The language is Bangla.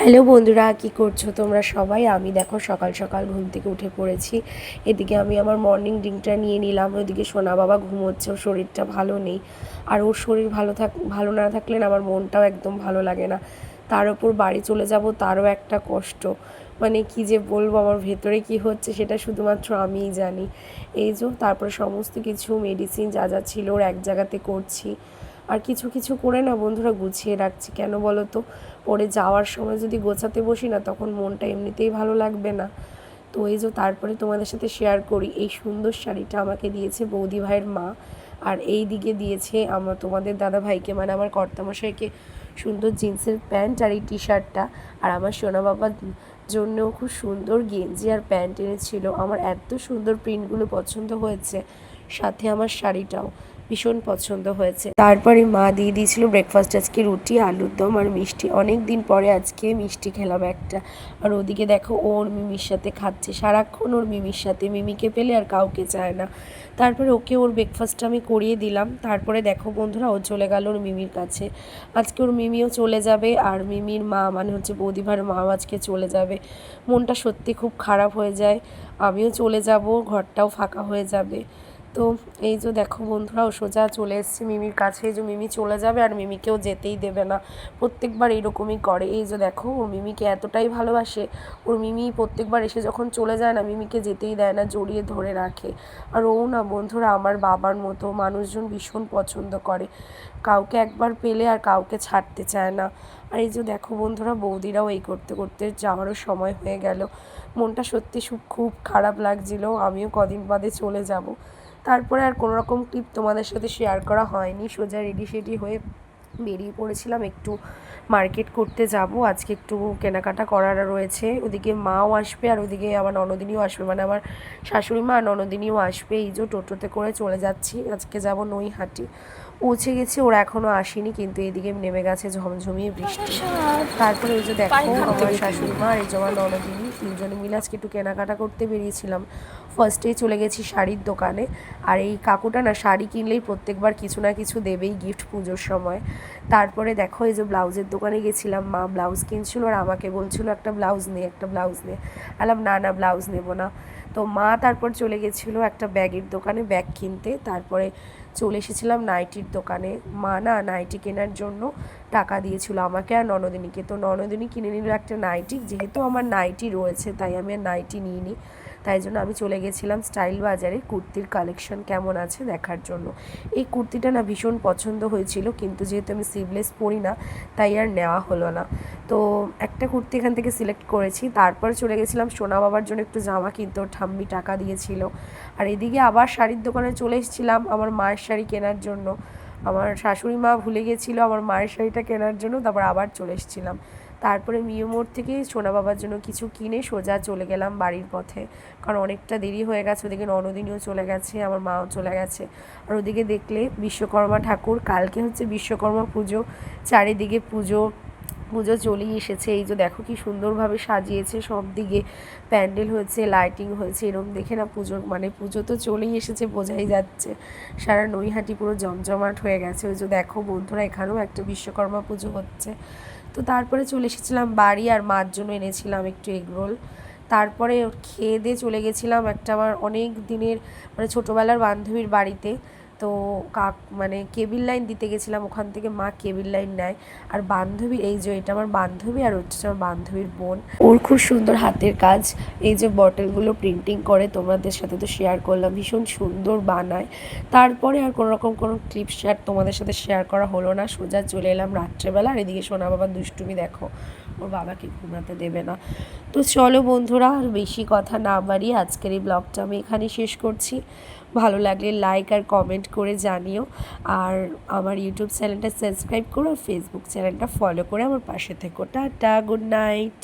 হ্যালো বন্ধুরা, কি করছ তোমরা সবাই? আমি দেখো সকাল সকাল ঘুম থেকে উঠে পড়েছি। এদিকে আমি আমার মর্নিং ড্রিঙ্কটা নিয়ে নিলাম। ওদিকে সোনা বাবা ঘুমোচ্ছে, ওর শরীরটা ভালো নেই। আর ওর শরীর ভালো থাক, ভালো না থাকলে আমার মনটাও একদম ভালো লাগে না। তার ওপর বাড়ি চলে যাব, তারও একটা কষ্ট। মানে কি যে বলব, আমার ভেতরে কি হচ্ছে সেটা শুধুমাত্র আমিই জানি। এই যে, তারপরে সমস্ত কিছু মেডিসিন যা যা ছিল ওর এক জায়গাতে করছি। আর কিছু কিছু করে না বন্ধুরা গুছিয়ে রাখছি। কেন বলো তো? পরে যাওয়ার সময় যদি গোছাতে বসি না, তখন মনটা এমনিতেই ভালো লাগবে না। তো এই যে তারপরে তোমাদের সাথে শেয়ার করি, এই সুন্দর শাড়িটা আমাকে দিয়েছে বৌদি ভাইয়ের মা। আর এই দিকে দিয়েছে আমার, তোমাদের দাদা ভাইকে মানে আমার কর্তামশাইকে সুন্দর জিন্সের প্যান্ট আর এই টি শার্টটা আর আমার সোনা বাবার জন্যও খুব সুন্দর গেঞ্জি আর প্যান্ট এনেছিল। আমার এত সুন্দর প্রিন্টগুলো পছন্দ হয়েছে। সাথে আমার শাড়িটাও। ভীষণ পছন্দ হয়েছে। তারপরে মা দিয়ে দিয়েছিল ব্রেকফাস্ট আজকে রুটি, আলুর দম আর মিষ্টি। অনেক দিন পরে আজকে মিষ্টি খেলাম একটা। আর ওদিকে দেখো ওর মিমির সাথে খাচ্ছে। সারাক্ষণ ওর মিমির সাথে। মিমিকে পেলে আর কাউকে চায় না। তারপরে ওকে ওর ব্রেকফাস্টটা আমি করিয়ে দিলাম। তারপরে দেখো বন্ধুরা, ও চলে গেল ওর মিমির কাছে। আজকে ওর মিমিও চলে যাবে আর মিমির মা মানে হচ্ছে বৌদিভার মাও আজকে চলে যাবে। মনটা সত্যি খুব খারাপ হয়ে যায়। আমিও চলে যাব, ঘরটাও ফাঁকা হয়ে যাবে। তো এই যে দেখো বন্ধুরা ও সোজা চলে এসছে মিমির কাছে। এই যে মিমি চলে যাবে আর মিমিকেও যেতেই দেবে না। প্রত্যেকবার এইরকমই করে। এই যে দেখো, ওর মিমিকে এতটাই ভালোবাসে। ওর মিমি প্রত্যেকবার এসে যখন চলে যায় না, মিমিকে যেতেই দেয় না, জড়িয়ে ধরে রাখে। আর ও না বন্ধুরা, আমার বাবার মতো মানুষজন ভীষণ পছন্দ করে। কাউকে একবার পেলে আর কাউকে ছাড়তে চায় না। আর এই যে দেখো বন্ধুরা, বৌদিরাও এই করতে করতে যাওয়ারও সময় হয়ে গেল। মনটা সত্যি খুব খারাপ লাগছিল। আমিও কদিন বাদে চলে যাব। তারপরে আর কোনো রকম ক্লিপ তোমাদের সাথে শেয়ার করা হয়নি। সোজা রেডি সেডি হয়ে বেরিয়ে পড়েছিলাম একটু মার্কেট করতে যাব। আজকে একটু কেনাকাটা করার রয়েছে। ওদিকে মাও আসবে আর ওদিকে আমার ননদিনীও আসবে। মানে আমার শাশুড়ি মা আর ননদিনীও আসবে। এই যে টোটোতে করে চলে যাচ্ছি। আজকে যাব নৈহাটি। পৌঁছে গেছি ওরা এখনও আসেনি কিন্তু এদিকে নেমে গেছে ঝমঝমিয়ে বৃষ্টি। তারপরে ওই যে দেখো আমার শাশুড়ি মা এই জমা ননদিনী তিনজনে মিলে আজকে একটু কেনাকাটা করতে বেরিয়েছিলাম। ফার্স্টেই চলে গেছি শাড়ির দোকানে আর এই কাকুটা না শাড়ি কিনলেই প্রত্যেকবার কিছু না কিছু দেবেই গিফট পুজোর সময়। তারপরে দেখো এই যে ব্লাউজের দোকানে গেছিলাম মা ব্লাউজ কিনছিল আর আমাকে বলছিল একটা ব্লাউজ নে একটা ব্লাউজ নে। আলাম না না ব্লাউজ নেব না। তো মা তারপর চলে গেছিল একটা ব্যাগের দোকানে ব্যাগ কিনতে। তারপরে চলে এসেছিলাম নাইটির দোকানে। মা না নাইটি কেনার জন্য টাকা দিয়েছিল আমাকে আর ননদিনীকে। তো ননদিনী কিনে নিল একটা নাইটি, যেহেতু আমার নাইটি রয়েছে, তাই আমি আর নাইটি নিইনি। তাই জন্য আমি চলে গেছিলাম স্টাইল বাজারে, কুর্তির কালেকশন কেমন আছে দেখার জন্য। এই কুর্তিটা না ভীষণ পছন্দ হয়েছিল, কিন্তু যেহেতু আমি সিভলেস পরি না, তাই আর নেওয়া হলো না। তো একটা কুর্তি এখান থেকে সিলেক্ট করেছি, তারপর চলে গেছিলাম সোনা বাবার জন্য একটু জামা কিনতে ঠাম্মি টাকা দিয়েছিল। আর এদিকে আবার শাড়ির দোকানে চলে এসেছিলাম আমার মায়ের শাড়ি কেনার জন্য। আমার শাশুড়ি মা ভুলে গেছিল আমার মায়ের শাড়িটা কেনার জন্য, তারপর আবার চলে এসেছিলাম। তারপরে মিও মোড় থেকে সোনা বাবার জন্য কিছু কিনে সোজা চলে গেলাম বাড়ির পথে। কারণ অনেকটা দেরি হয়ে গেছে, ওদিকে ননদিনীও চলে গেছে, আমার মাও চলে গেছে। আর ওদিকে দেখলে বিশ্বকর্মা ঠাকুর, কালকে হচ্ছে বিশ্বকর্মা পুজো, চারিদিকে পুজো পুজো চলেই এসেছে। এই যে দেখো কি সুন্দরভাবে সাজিয়েছে, সব দিকে প্যান্ডেল হয়েছে, লাইটিং হয়েছে এরকম দেখে না পুজো মানে পুজো তো চলেই এসেছে, বোঝাই যাচ্ছে। সারা নৈহাটি পুরো জমজমাট হয়ে গেছে। ওই যে দেখো বন্ধুরা, এখানেও একটা বিশ্বকর্মা পুজো হচ্ছে। তো তারপরে চলে এসেছিলাম বাড়ি আর মার জন্য এনেছিলাম একটু এগরোল তারপরে খেয়ে দিয়ে চলে গেছিলাম একটা আমার অনেক দিনের মানে ছোটোবেলার বান্ধবীর বাড়িতে। তো কাক মানে কেবিল লাইন দিতে গেছিলাম, ওখান থেকে মা কেবিল লাইন নেয়। আর বান্ধবী এই যে এটা আমার বান্ধবী আর হচ্ছে আমার বান্ধবীর বোন, ওর খুব সুন্দর হাতের কাজ। এই যে বটলগুলো প্রিন্টিং করে, তোমাদের সাথে তো শেয়ার করলাম, ভীষণ সুন্দর বানায়। তারপরে আর কোনো রকম কোনো ক্লিপ শেয়ার তোমাদের সাথে শেয়ার করা হলো না। সোজা চলে এলাম রাত্রেবেলা, আর এদিকে সোনা বাবার দুষ্টুমি দেখো, ওর বাবাকে ঘুমাতে দেবে না। তো চলো বন্ধুরা, আর বেশি কথা না বাড়িয়ে আজকের এই ব্লগটা আমি এখানে শেষ করছি। ভালো লাগলে লাইক আর কমেন্ট করে জানিও। আর আমার ইউটিউব চ্যানেলটা সাবস্ক্রাইব করো আর ফেসবুক চ্যানেলটা ফলো করে আমার পাশে থেকো। Tata good night